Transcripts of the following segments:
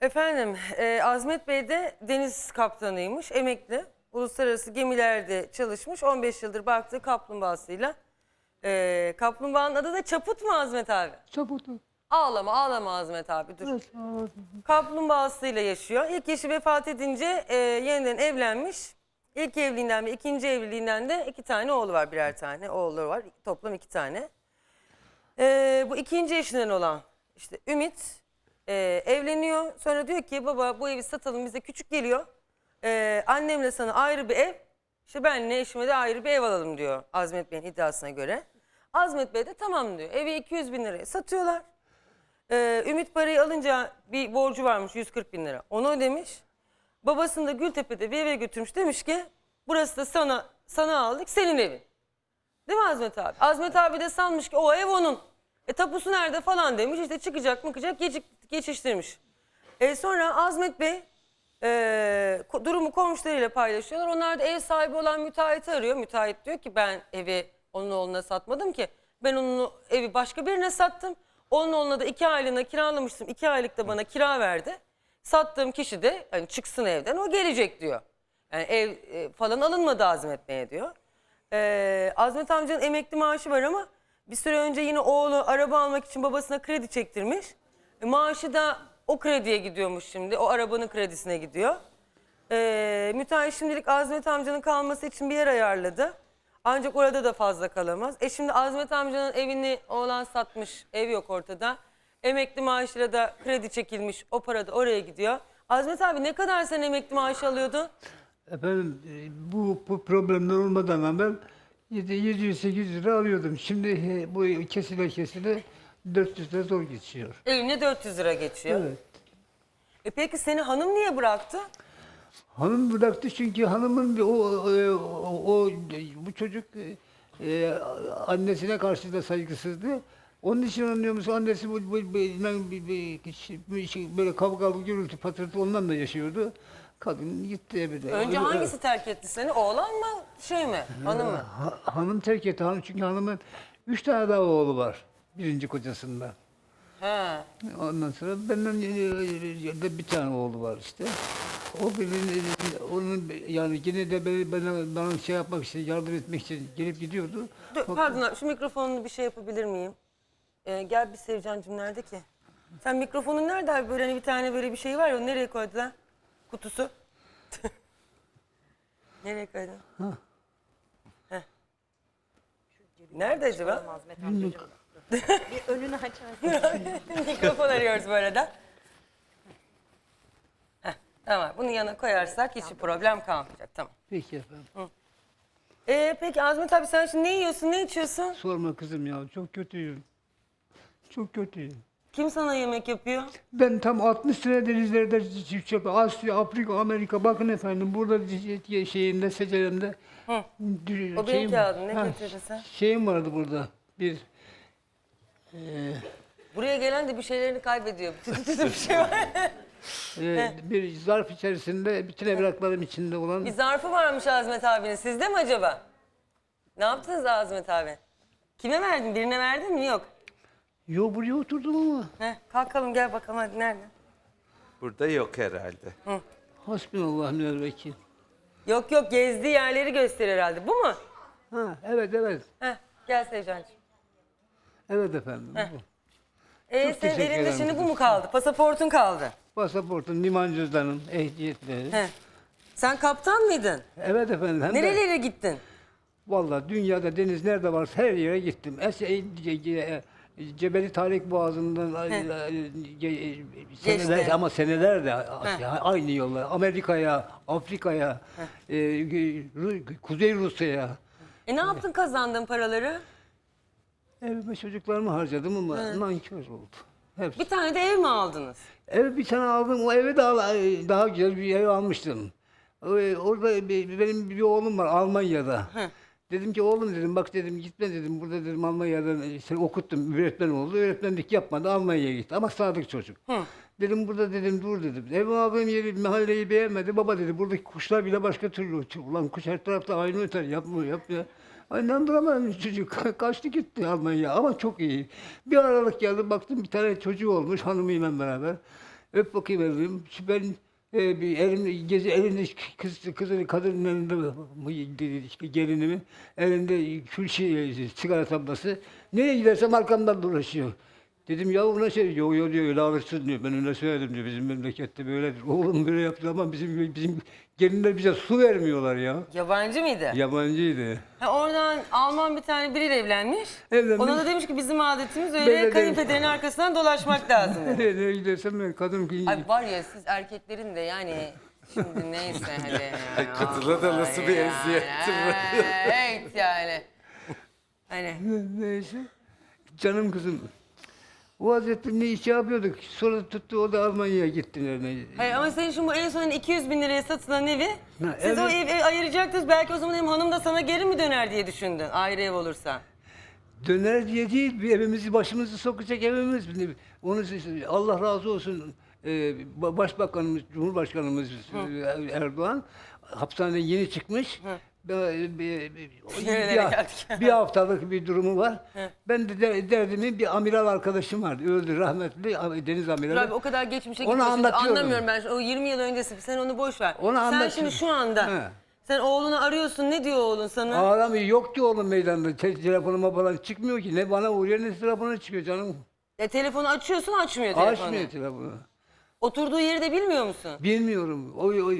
Efendim, e, Azmet Bey de deniz kaptanıymış, emekli. Uluslararası gemilerde çalışmış, 15 yıldır baktığı kaplumbağasıyla. E, kaplumbağanın adı da Çaput mu Azmet abi? Çabutu. Ağlama, ağlama Azmet abi, dur. Evet. Kaplumbağasıyla yaşıyor. İlk eşi vefat edince e, yeniden evlenmiş. İlk evliliğinden ve ikinci evliliğinden de iki tane oğlu var, birer tane oğulları var. Toplam iki tane. E, bu ikinci eşinden olan işte Ümit e, evleniyor. Sonra diyor ki baba bu evi satalım bize küçük geliyor. E, annemle sana ayrı bir ev. İşte benle eşime de ayrı bir ev alalım diyor Azmet Bey'in iddiasına göre. Azmet Bey de tamam diyor. Evi 200 bin liraya satıyorlar. Ee, Ümit parayı alınca bir borcu varmış 140 bin lira. Onu ödemiş. Babasını da Gültepe'de bir eve götürmüş. Demiş ki burası da sana sana aldık senin evin. Değil mi Azmet abi? Azmet abi de sanmış ki o ev onun. E tapusu nerede falan demiş. İşte çıkacak mıkacak gecik, geçiştirmiş. E, sonra Azmet Bey e, durumu komşularıyla paylaşıyorlar. Onlar da ev sahibi olan müteahhiti arıyor. Müteahhit diyor ki ben evi onun oğluna satmadım ki. Ben onun evi başka birine sattım. Onun oğluna da iki aylığına kiralamıştım. İki aylık da bana kira verdi. Sattığım kişi de hani çıksın evden o gelecek diyor. Yani ev e, falan alınmadı Azmet Bey'e diyor. Ee, Azmet amcanın emekli maaşı var ama bir süre önce yine oğlu araba almak için babasına kredi çektirmiş. E, maaşı da o krediye gidiyormuş şimdi. O arabanın kredisine gidiyor. Ee, müteahhit şimdilik Azmet amcanın kalması için bir yer ayarladı. Ancak orada da fazla kalamaz. E şimdi Azmet amcanın evini oğlan satmış. Ev yok ortada. Emekli maaşıyla da kredi çekilmiş. O para da oraya gidiyor. Azmet abi ne kadar sen emekli maaşı alıyordun? Efendim e, bu, bu problemler olmadan evvel 700-800 lira alıyordum. Şimdi e, bu kesile kesile 400 lira zor geçiyor. Evine 400 lira geçiyor. Evet. E peki seni hanım niye bıraktı? Hanım bıraktı çünkü hanımın bir o, o, o, o- bu çocuk e, e, annesine karşı da saygısızdı. Onun için anlıyor musun? Annesi bu, bu, bu, bilmem bir, bir, bir şey, böyle kavgalı gürültü patırtı ondan da yaşıyordu. Kadın gitti evde. Önce hangisi terk etti seni? Oğlan mı? Şey mi? Hanım mı? Ha- hanım terk etti. Hanım, çünkü hanımın üç tane daha oğlu var. Birinci kocasında. He. Ondan sonra benden e, de bir tane oğlu var işte. O birinin, onun yani yine de beni, bana, bana şey yapmak için, yardım etmek için gelip gidiyordu. Dur, pardon abi, şu mikrofonunu bir şey yapabilir miyim? Ee, gel bir Sevcan'cığım nerede ki? Sen mikrofonun nerede abi? Böyle hani bir tane böyle bir şey var ya onu nereye koydular? Kutusu. nereye koydun? Heh. Nerede acaba? Amcacığım. bir önünü açarsın. Mikrofon arıyoruz bu arada. Heh, tamam bunu yana koyarsak hiç problem kalmayacak tamam. Peki efendim. Ee, peki Azmet abi sen şimdi ne yiyorsun ne içiyorsun? Sorma kızım ya çok kötüyüm. Çok kötüyüm. Kim sana yemek yapıyor? Ben tam 60 sene denizlerde çift yapıyorum. Asya, Afrika, Amerika. Bakın efendim burada şeyinde, seceremde. Hı. O benim kağıdım, ne getirdin sen? Şeyim vardı burada. Bir Buraya gelen de bir şeylerini kaybediyor. Tütü tütü bir şey var. e, bir zarf içerisinde bütün evraklarım içinde olan bir zarfı varmış Azmet abinin. Sizde mi acaba? Ne yaptınız Azmet abi? Kime verdin? Birine verdin mi? Yok. Yo buraya oturdum ama. Heh, kalkalım gel bakalım hadi nerede? Burada yok herhalde. Hasbinallah minel vekil. Yok yok gezdiği yerleri gösterir herhalde. Bu mu? Ha evet evet. Heh, gel Sevcan'cığım. Evet efendim. bu. Ee, Çok teşekkür elinde ederim şimdi bu mu kaldı? Pasaportun kaldı. Pasaportum, liman cüzdanım, ehliyetleri. Heh. Sen kaptan mıydın? Evet efendim. Hem de, Nerelere gittin? Vallahi dünyada deniz nerede varsa her yere gittim. Es e, ce- ce- Cebeli Tarık Boğazı'ndan e, e, ge- seneler Geçti. ama seneler de Heh. aynı yollar. Amerika'ya, Afrika'ya, e, Ru- Kuzey Rusya'ya. E ne yaptın kazandığın paraları? Evime çocuklarımı harcadım ama nankör oldu. Hepsi. Bir tane de ev mi aldınız? Ev bir tane aldım. O eve daha daha güzel bir ev almıştım. Orada bir- benim bir oğlum var Almanya'da. Dedim ki oğlum dedim bak dedim gitme dedim burada dedim Almanya'da seni okuttum öğretmen oldu öğretmenlik yapmadı Almanya'ya gitti ama sadık çocuk. Dedim burada dedim dur dedim. Ev aldığım yeri mahalleyi beğenmedi. Baba dedi buradaki kuşlar bile başka türlü uçuyor. Ulan kuş her tarafta aynı öter yapma yapma. Ay inandıramadım çocuk. Ka- Kaçtı gitti Almanya ama çok iyi. Bir aralık geldim baktım bir tane çocuğu olmuş hanımıyla beraber. Öp bakayım dedim. Ben e, bir elimde, gezi elinde kız, kızın kadının elinde gelinimin elinde kül şey, sigara tablası. Nereye gidersem arkamdan dolaşıyor. Dedim ya bu nasıl? Yok yok diyor öyle alırsın diyor. Ben öyle söyledim diyor. Bizim memlekette böyledir. Oğlum böyle yaptı ama bizim bizim gelinler bize su vermiyorlar ya. Yabancı mıydı? Yabancıydı. Ha, oradan Alman bir tane biriyle evlenmiş. Evlenmiş. Ona da demiş ki bizim adetimiz öyle Böyle kayınpederin arkasından dolaşmak lazım. dedi. Nereye gidersem ben kadın ki Ay var ya siz erkeklerin de yani şimdi neyse hadi. ya. Ay, kadına da nasıl bir Yani, eziyettir bu? Evet yani. Hani Neyse. Canım kızım. O Hazretleri ne iş yapıyorduk. Sonra tuttu o da Almanya'ya gitti. Hayır ama senin şimdi bu en son 200 bin liraya satılan evi Ha, siz o evet. evi ayıracaktınız. Belki o zaman hem hanım da sana geri mi döner diye düşündün ayrı ev olursa. Döner diye değil, bir evimizi başımızı sokacak evimiz. Onu Allah razı olsun. Ba- Başbakanımız, Cumhurbaşkanımız e, Erdoğan hapishaneden yeni çıkmış. Bir, bir- bir- Nerelere bir- geldik? bir haftalık bir durumu var. Ben de der- derdimin bir amiral arkadaşım vardı. Öldü rahmetli deniz amirali. abi o kadar geçmişe Onu gitmişsin. anlatıyorum. Anlamıyorum ben. O 20 yıl öncesi sen onu boş ver. Onu sen anlatıyorum. şimdi şu anda He. sen oğlunu arıyorsun ne diyor oğlun sana? Ağlamıyor. Yok ki oğlum meydanda. Te- telefonuma falan çıkmıyor ki. Ne bana uğruyor ne telefona çıkıyor canım. E, telefonu açıyorsun açmıyor telefonu. Açmıyor telefonu. Oturduğu yeri de bilmiyor musun? Bilmiyorum. O, o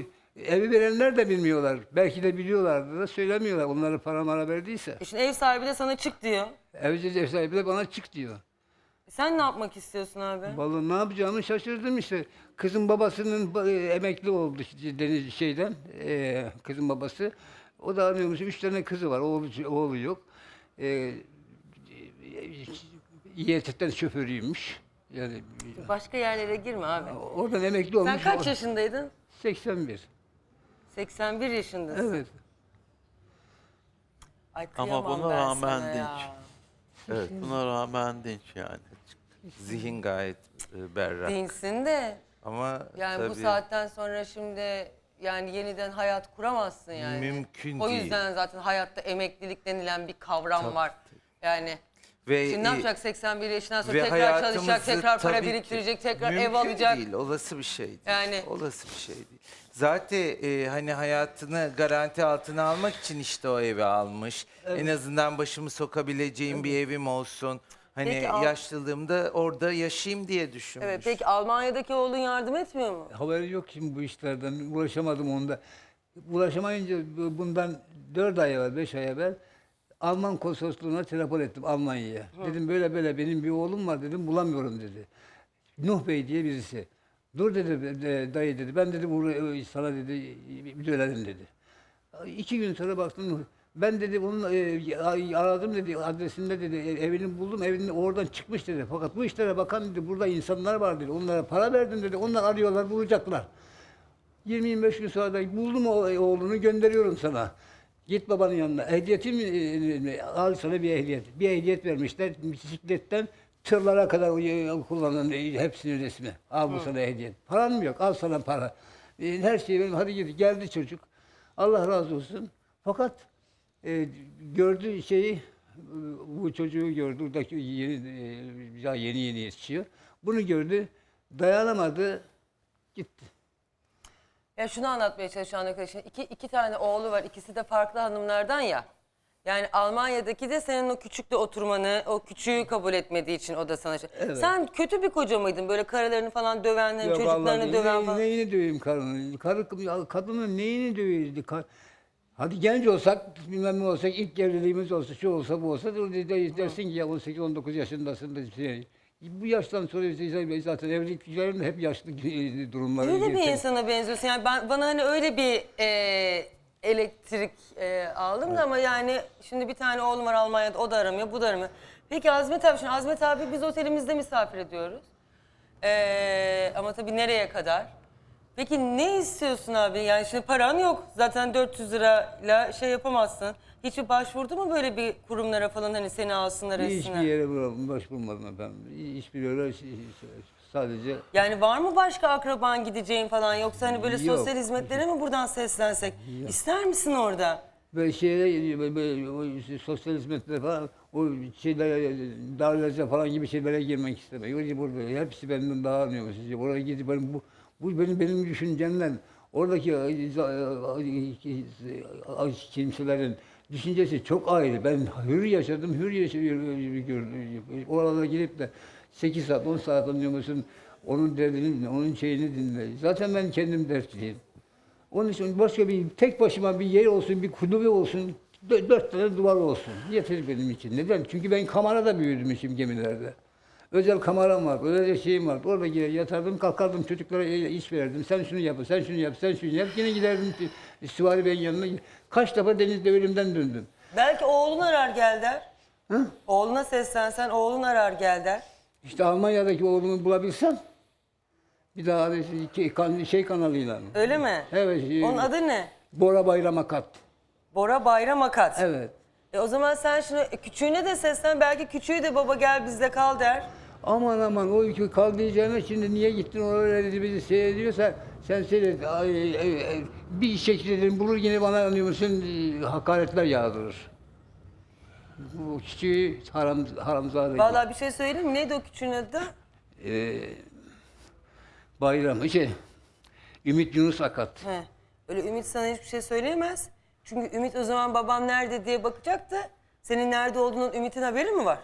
evi verenler de bilmiyorlar. Belki de biliyorlardı da söylemiyorlar. Onlara para mara verdiyse. E şimdi ev sahibi de sana çık diyor. Evci ev sahibi de bana çık diyor. E sen ne yapmak istiyorsun abi? Vallahi ne yapacağımı şaşırdım işte. Kızın babasının ba- e, emekli oldu işte deniz şeyden. e, kızın babası. O da anlıyormuş. Üç tane kızı var. Oğlu, oğlu yok. E, İETT'ten şoförüymüş. Yani Başka yerlere girme abi. oradan emekli olmuş. Sen kaç yaşındaydın? 81. 81 yaşındasın. Evet. Ay Ama kıyamam buna ben rağmen sana ya. dinç. Evet, buna rağmen dinç yani. Zihin gayet e, berrak. Değilsin de Ama yani bu tabii saatten sonra şimdi yani yeniden hayat kuramazsın yani. Mümkün O değil. yüzden zaten hayatta emeklilik denilen bir kavram var. Yani ve şimdi ne yapacak 81 yaşından sonra ve tekrar çalışacak, tekrar para tabii ki- biriktirecek, tekrar ev Mümkün alacak. değil. Olası bir şey değil. Yani- Olası bir şey değil. Zaten e, hani hayatını garanti altına almak için işte o evi almış. En azından başımı sokabileceğim bir evim olsun. Hani Peki, al- yaşlılığımda orada yaşayayım diye düşünmüş. Evet, peki Almanya'daki oğlun yardım etmiyor mu? Haberi yok şimdi bu işlerden. Ulaşamadım onda. Ulaşamayınca bu- bundan 4 ay evvel, 5 ay evvel Alman konsolosluğuna telefon ettim Almanya'ya. Dedim böyle böyle benim bir oğlum var dedim bulamıyorum dedi. Nuh Bey diye birisi. Dur dedi e, dayı dedi. Ben dedi buraya sana dedi bir dönelim dedi. İki gün sonra baktım. Ben dedi bunun e, aradım dedi adresinde dedi e, evini buldum evini oradan çıkmış dedi. Fakat bu işlere bakan dedi burada insanlar var dedi. Onlara para verdim dedi. Onlar arıyorlar bulacaklar. 20-25 gün sonra da buldum o oğlunu gönderiyorum sana. Git babanın yanına. Ehliyetin mi? Al sana bir ehliyet. Bir ehliyet vermişler. Bisikletten tırlara kadar kullanan e, hepsinin resmi. Al bu sana ehliyet. Paran mı yok? Al sana para. E, Her şeyi benim. Hadi git. Geldi çocuk. Allah razı olsun. Fakat e, gördüğü şeyi e, bu çocuğu gördü. Buradaki yeni, e, yeni yeni yetişiyor. Bunu gördü. Dayanamadı. Gitti. Ya şunu anlatmaya çalışan arkadaşın. İki, iki tane oğlu var. İkisi de farklı hanımlardan ya. Yani Almanya'daki de senin o küçükle oturmanı, o küçüğü kabul etmediği için o da sana şey. Sen kötü bir koca mıydın? Böyle karılarını falan döven, hani çocuklarını vallahi döven ne- falan. Neyini döveyim karının? Karı, ya kadının neyini döveyim? Ka- Hadi genç olsak, bilmem ne olsak, ilk evliliğimiz olsa, şu olsa, bu olsa, dur de- de- dersin ki ya 18-19 yaşındasın da şey. Bu yaştan sonra işte zaten evliliklerin hep yaşlı durumları. Öyle bir insana benziyorsun. Yani ben, bana hani öyle bir e, elektrik e, aldım da ama yani şimdi bir tane oğlum var Almanya'da o da aramıyor, bu da aramıyor. Peki Azmet abi, şimdi Azmet abi biz otelimizde misafir ediyoruz. E, ama tabii nereye kadar? Peki ne istiyorsun abi? Yani şimdi paran yok. Zaten 400 lirayla şey yapamazsın. Hiç başvurdu mu böyle bir kurumlara falan hani seni alsınlar Hiçbir etsinler? yere bırak- başvurmadım efendim. Hiçbir yere sadece Yani var mı başka akraban gideceğin falan yoksa hani böyle Yok. sosyal hizmetlere mi buradan seslensek? İster misin orada? böyle böyle, sosyal hizmetler falan o şeylere, dairelere falan gibi şeylere girmek istemiyor. Öyle burada hepsi benden daha anlıyor sizce. Oraya gidip benim bu, bu benim benim düşüncemden oradaki e, e, kimselerin düşüncesi çok ayrı. Ben hür yaşadım, hür yaşadım. Oralara girip de 8 saat, 10 saat anlıyor musun? Onun derdini, onun şeyini dinle. Zaten ben kendim dertliyim. Onun için başka bir tek başıma bir yer olsun, bir kulübe olsun, dö- dört tane duvar olsun. Yeter benim için. Neden? Çünkü ben kamerada büyüdüm işim gemilerde. Özel kameram var, özel şeyim var. Orada gider yatardım, kalkardım, çocuklara iş verirdim. Sen şunu yap, sen şunu yap, sen şunu yap. Yine giderdim Süvari Bey'in yanına. Kaç defa denizde ölümden döndüm. Belki oğlun arar gel der. Hı? Oğluna seslensen oğlun arar gel der. İşte Almanya'daki oğlumu bulabilsem bir daha bir şey, kan- şey kanalıyla. Öyle mi? Evet. e, Onun adı ne? Bora Bayram Akat. Bora Bayram Akat. Evet. E o zaman sen şunu e, küçüğüne de seslen belki küçüğü de baba gel bizde kal der. Aman aman o iki kal diyeceğine şimdi niye gittin oraya dedi bizi seyrediyorsa sen seyret. Ay, ay, ay, bir şekilde bulur yine bana anlıyor musun e, hakaretler yağdırır. Bu küçüğü haram, haramzade. Vallahi bir şey söyleyeyim mi? Neydi o küçüğün adı? Ee, bayram, şey, Ümit Yunus Akat. He. Öyle Ümit sana hiçbir şey söyleyemez. Çünkü Ümit o zaman babam nerede diye bakacaktı. Senin nerede olduğunun Ümit'in haberi mi var?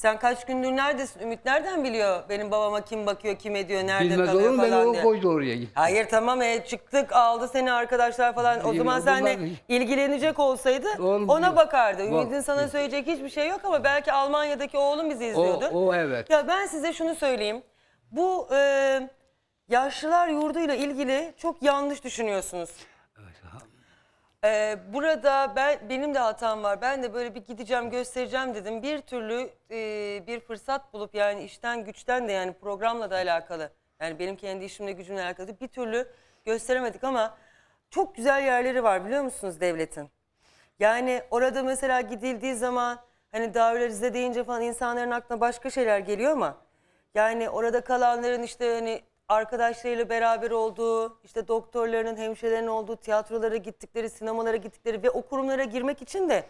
Sen kaç gündür neredesin? Ümit nereden biliyor benim babama kim bakıyor, kim ediyor, nerede Bilmez olur kalıyor mu? Ben falan o diye. koydu oraya gitti. Hayır tamam e, çıktık aldı seni arkadaşlar falan. O İyi, zaman bunlar- seninle ilgilenecek olsaydı Oğlum, ona bakardı. bak- Ümit'in sana söyleyecek hiçbir şey yok ama belki Almanya'daki oğlum bizi O, izliyordu. o evet. Ya ben size şunu söyleyeyim. Bu e, yaşlılar yurduyla ilgili çok yanlış düşünüyorsunuz. E, burada ben benim de hatam var. Ben de böyle bir gideceğim göstereceğim dedim. Bir türlü e, bir fırsat bulup yani işten güçten de yani programla da alakalı. Yani benim kendi işimle gücümle alakalı bir türlü gösteremedik ama çok güzel yerleri var biliyor musunuz devletin? Yani orada mesela gidildiği zaman hani daveler Rize deyince falan insanların aklına başka şeyler geliyor ama yani orada kalanların işte hani arkadaşlarıyla beraber olduğu, işte doktorların, hemşirelerin olduğu, tiyatrolara gittikleri, sinemalara gittikleri ve o kurumlara girmek için de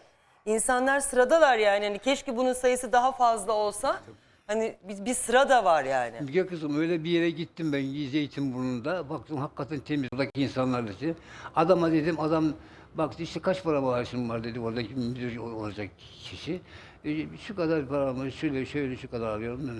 insanlar sıradalar yani. Hani keşke bunun sayısı daha fazla olsa. Hani bir, bir sıra da var yani. Ya kızım öyle bir yere gittim ben Zeytinburnu'nda. Baktım hakikaten temiz oradaki insanlar dedi. Adama dedim adam baktı işte kaç para maaşın var dedi oradaki müdür olacak kişi. E, şu kadar paramı şöyle şöyle şu kadar alıyorum.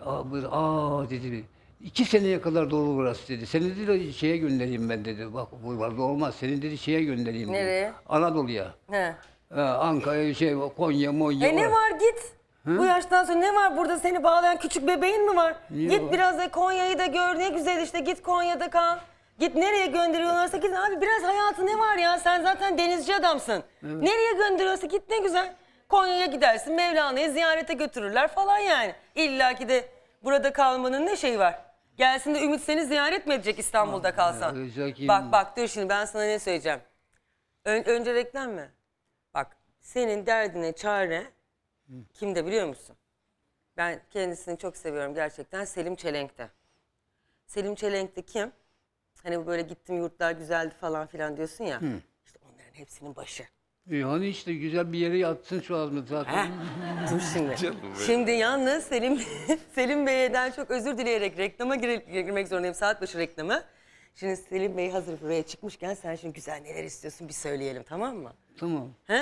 Aa, aa dedi. İki seneye kadar dolu burası dedi. Seni dedi şeye göndereyim ben dedi. Bak bu vardı olmaz. Seni dedi şeye göndereyim dedi. Nereye? Anadolu'ya. He. Ha, Ankara, şey, Konya, Monya. E ne var git. Bu yaştan sonra ne var burada seni bağlayan küçük bebeğin mi var? Niye git var? biraz da Konya'yı da gör ne güzel işte git Konya'da kal. Git nereye gönderiyorlarsa git abi biraz hayatı ne var ya sen zaten denizci adamsın. Nereye gönderiyorsa git ne güzel. Konya'ya gidersin Mevlana'yı ziyarete götürürler falan yani. İlla ki de burada kalmanın ne şeyi var? Gelsin de Ümit seni ziyaret mi edecek İstanbul'da kalsan? Bak bak dur şimdi ben sana ne söyleyeceğim. Ön- önce reklam mı? Bak senin derdine çare kimde biliyor musun? Ben kendisini çok seviyorum gerçekten Selim Çelenk'te. Selim Çelenk'te kim? Hani bu böyle gittim yurtlar güzeldi falan filan diyorsun ya. İşte onların hepsinin başı. E, hani işte güzel bir yere yatsın şu azmı zaten. Heh, Dur şimdi. Şimdi yalnız Selim Selim Bey'den çok özür dileyerek reklama gire- girmek zorundayım. Saat başı reklamı. Şimdi Selim Bey hazır buraya çıkmışken sen şimdi güzel neler istiyorsun bir söyleyelim tamam mı? Tamam. He?